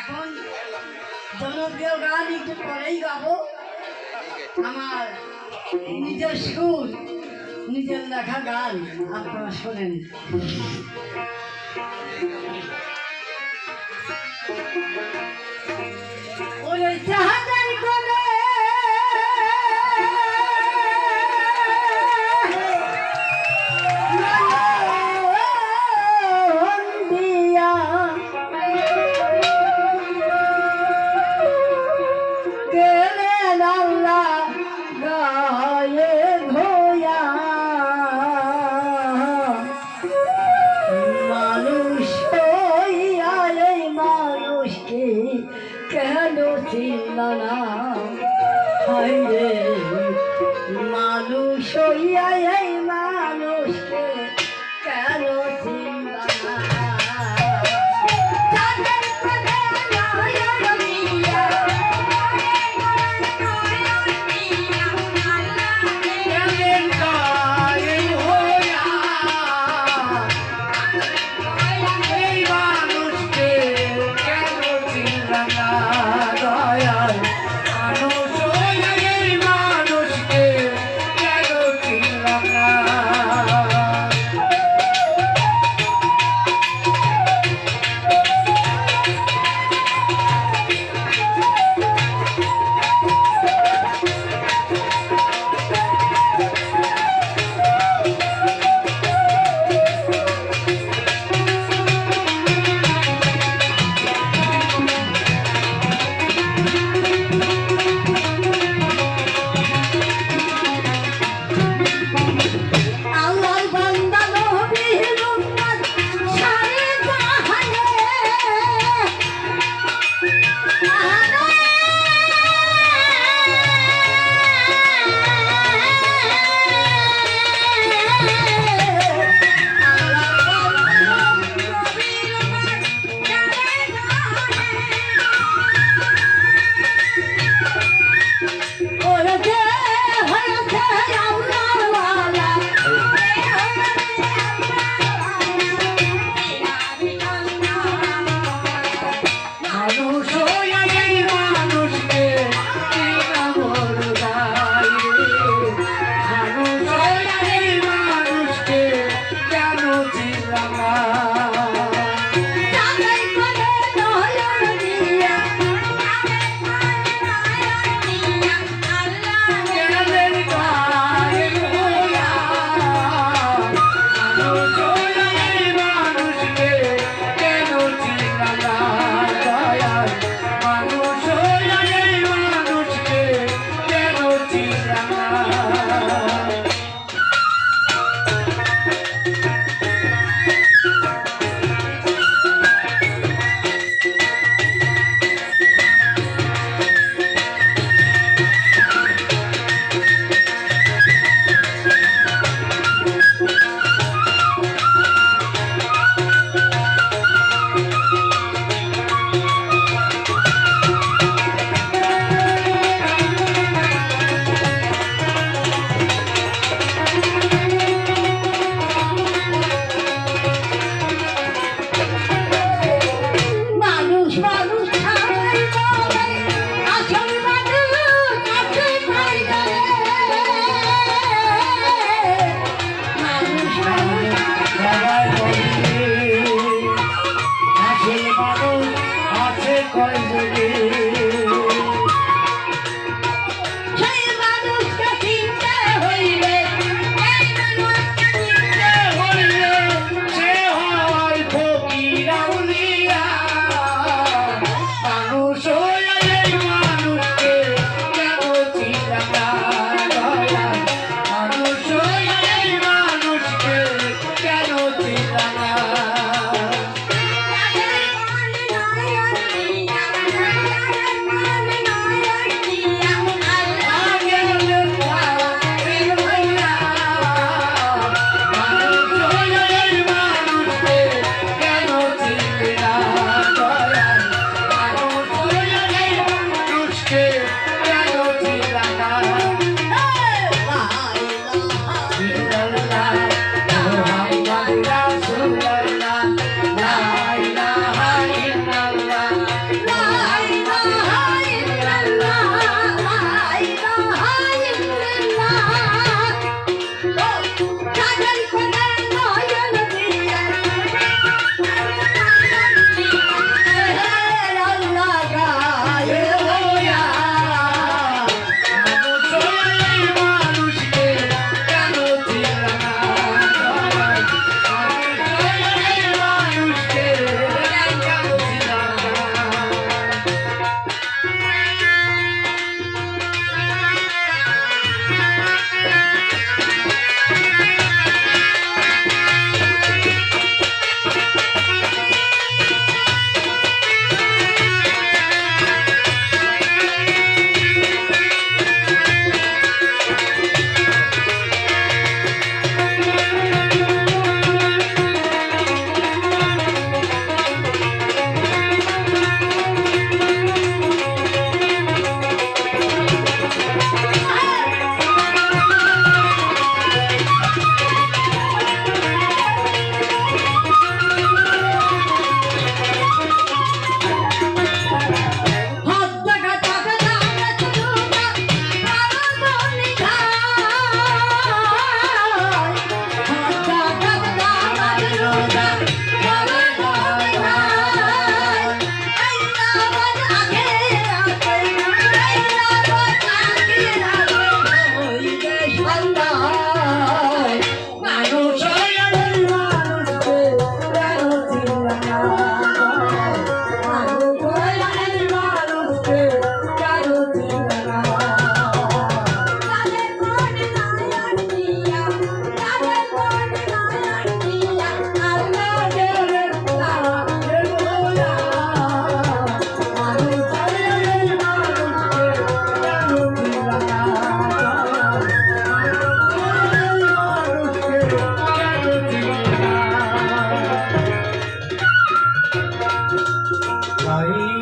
এখন জনপ্রিয় গান একটু পরেই গাবো। আমার নিজের সুর, নিজের লেখা গান আপনারা শোনেন। ওরে জাহাজের না? হায় রে। মানুষ হইয়া coisa de Hari